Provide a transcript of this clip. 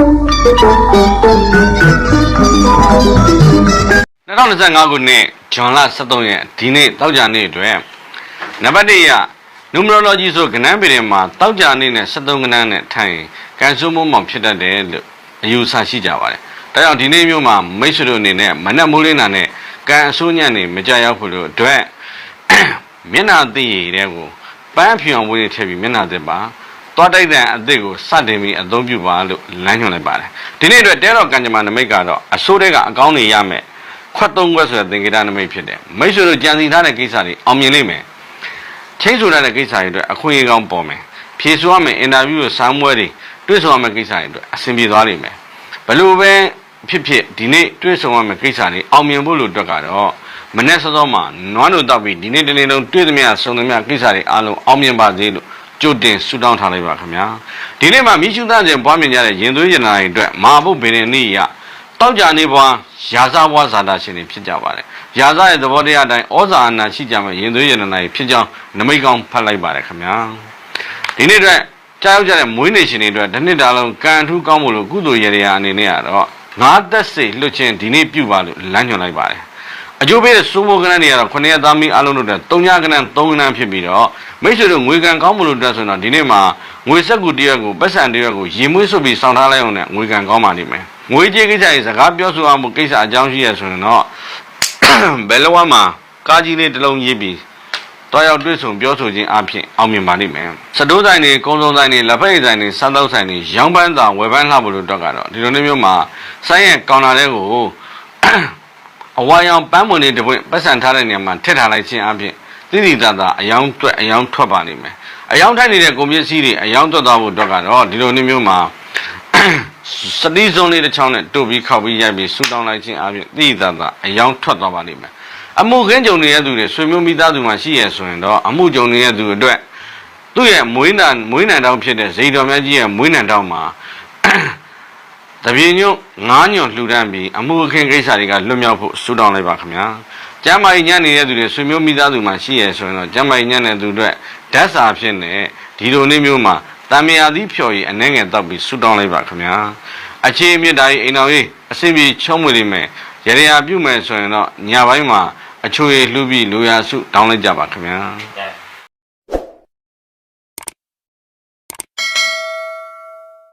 2025ခုနှစ်ဇွန်လ23ရက်ဒီနေ့တောက်ကြနေ့အတွက်နံပါတ်1ရ numerology ဆိုကဏ္ဍပေတွေမှာတောက်ကြနေ့နဲ့73ကဏ္ဍနဲ့ထိုင်ကန်ဆိုးမိုးမောင်ဖြစ်တတ်တယ်လို့အယူဆရှိကြပါတယ်။ဒါကြောင့်ဒီနေ့မျိုးမှာမိတ်ဆွေတို့အနေနဲ့မနက်မိုးလင်းတာနဲ့ကန်အဆိုးညံ့နေမကြရောက်ဖို့လို့အတွက်မျက်နှာသိရတဲ့ကိုပန်းဖြူအောင်ဝေးထည့်ပြီးမျက်နှာသစ်ပါ သွားတိုက်တဲ့အသစ်ကိုစတင်ပြီးအသုံးပြုပါလို့လမ်းညွှန်လိုက်ပါတယ်ဒီနေ့အတွက်တဲတော်ကံကြမ္မာနမိတ်ကတော့အစိုးတဲ့ကအကောင်းနေရမယ်ခွက်သုံးခွက်ဆိုတဲ့သင်္ကေတနမိတ်ဖြစ်တယ်မိတ်ဆွေတို့ကြံစီထားတဲ့ကိစ္စတွေအောင်မြင်လိမ့်မယ်ချင်းဆိုတဲ့ကိစ္စတွေအတွက်အခွင့်အရေးကောင်းပေါ်မယ်ဖြေဆိုရမယ်အင်တာဗျူးကိုစာမွဲတွေတွေ့ဆုံရမယ့်ကိစ္စတွေအတွက်အဆင်ပြေသွားလိမ့်မယ်ဘလို့ပဲဖြစ်ဖြစ်ဒီနေ့တွေ့ဆုံရမယ့်ကိစ္စတွေအောင်မြင်ဖို့လို့အတွက်ကတော့မနေ့စောစောမှာနွားတို့တောက်ပြီးဒီနေ့တနေ့လုံးတွေ့သမျှဆုံသမျှကိစ္စတွေအားလုံးအောင်မြင်ပါစေလို့ ကြိုတင်ဆုတောင်းထားလိုက်ပါခင်ဗျာဒီနေ့မှာမိရှုသခြင်းပွားမြင်ကြတဲ့ရင်သွေးရနာတွေအတွက်မဟာဘုတ်ဗေဒနေ့ရတောက်ကြနေပွားရာဇဘွားဇာတာရှင်တွေဖြစ်ကြပါတယ်ရာဇရဲ့သဘောတရားအတိုင်းဩဇာအနာရှိကြမယ်ရင်သွေးရနာတွေဖြစ်ကြောင်းနမိတ်ကောင်းဖတ်လိုက်ပါတယ်ခင်ဗျာဒီနေ့အတွက်ကြားရောက်ကြတဲ့မွေးနေ့ရှင်တွေအတွက်တစ်နှစ်တာလုံးကံထူးကောင်းမှုလို့ကုသိုလ်ရေရာအနေနဲ့ကတော့ငါးသက်စိတ်လွတ်ခြင်းဒီနေ့ပြုပါလို့လမ်းညွှန်လိုက်ပါတယ် အကျိုးပေးတဲ့စိုးမိုးကဏ္ဍတွေကတော့ခொနည်းသားမီးအလုံးတို့တဲ့၃ညကဏ္ဍ၃ကဏ္ဍဖြစ်ပြီးတော့မိတ်ဆွေတို့ငွေကံကောင်းမှုလို့တက်ဆိုတော့ဒီနေ့မှာငွေစက်ကူတရက်ကိုပတ်စံတရက်ကိုရေမွေးဆုပ်ပြီးစောင့်ထားလိုက်အောင်နဲ့ငွေကံကောင်းပါလိမ့်မယ်ငွေကြေးကိစ္စကြီးစကားပြောဆိုအောင်ကိစ္စအကြောင်းရှိရဆိုရင်တော့ဘယ်လောကမှာကားကြီးလေးတစ်လုံးရေးပြီးတော့ရောက်တွေ့ဆုံပြောဆိုခြင်းအပြင်အောင်မြင်ပါလိမ့်မယ်စတိုးဆိုင်တွေကုန်းစုံဆိုင်တွေလက်ဖက်ရည်ဆိုင်တွေစမ်းသောက်ဆိုင်တွေရောင်းပန်းသာဝယ်ပန်းလှဖို့လို့တော့ကတော့ဒီလိုမျိုးမှာဆိုင်းရဲ့ကောင်တာတွေကို အဝါရောင်ပန်းမွန်တွေတပွင့်ပတ်စံထားတဲ့နေရာမှာထည့်ထားလိုက်ခြင်းအပြင်တိတိတသာအယောင်တွက်အယောင်ထွက်ပါလိမ့်မယ်အယောင်ထိုက်နေတဲ့ကုန်ပစ္စည်းတွေအယောင်တွက်သွားဖို့တော့ကတော့ဒီလိုမျိုးမှာစတိစုံလေးတစ်ချောင်းနဲ့တို့ပြီးခောက်ပြီးရိုက်ပြီးဆူတောင်းလိုက်ခြင်းအပြင်တိတိတသာအယောင်ထွက်သွားပါလိမ့်မယ်အမှုခင်းကြုံနေတဲ့သူတွေဆွေမျိုးမိသားစုမှာရှိရဆိုရင်တော့အမှုကြုံနေတဲ့သူအတွက်သူ့ရဲ့မွေးနံမွေးနံတောင်းဖြစ်တဲ့ဇိတ်တော်မြတ်ကြီးရဲ့မွေးနံတောင်းမှာ တပြေညွန့်ငားညွန့်လှူဒန်းပြီးအမှုအခင်းကိစ္စတွေကလွတ်မြောက်ဖို့ဆုတောင်းလိုက်ပါခင်ဗျာကျမ်းမာရေးညံ့နေတဲ့သူတွေဆွေမျိုးမိသားစုမှာရှိရဆိုရင်တော့ကျမ်းမာရေးညံ့တဲ့သူတွေဓာတ်စာဖြစ်နေဒီလိုနေ့မျိုးမှာတံမြာသီးဖြော်ရည်အနေငယ်တောက်ပြီးဆုတောင်းလိုက်ပါခင်ဗျာအခြေအမြင့်တိုင်းအိမ်တော်ရေးအဆင်ပြေချုံးမွေလိမ့်မယ်ရရပြုမယ်ဆိုရင်တော့ညပိုင်းမှာအချိုရည်လှူပြီးလူရစုတောင်းလိုက်ကြပါခင်ဗျာကြ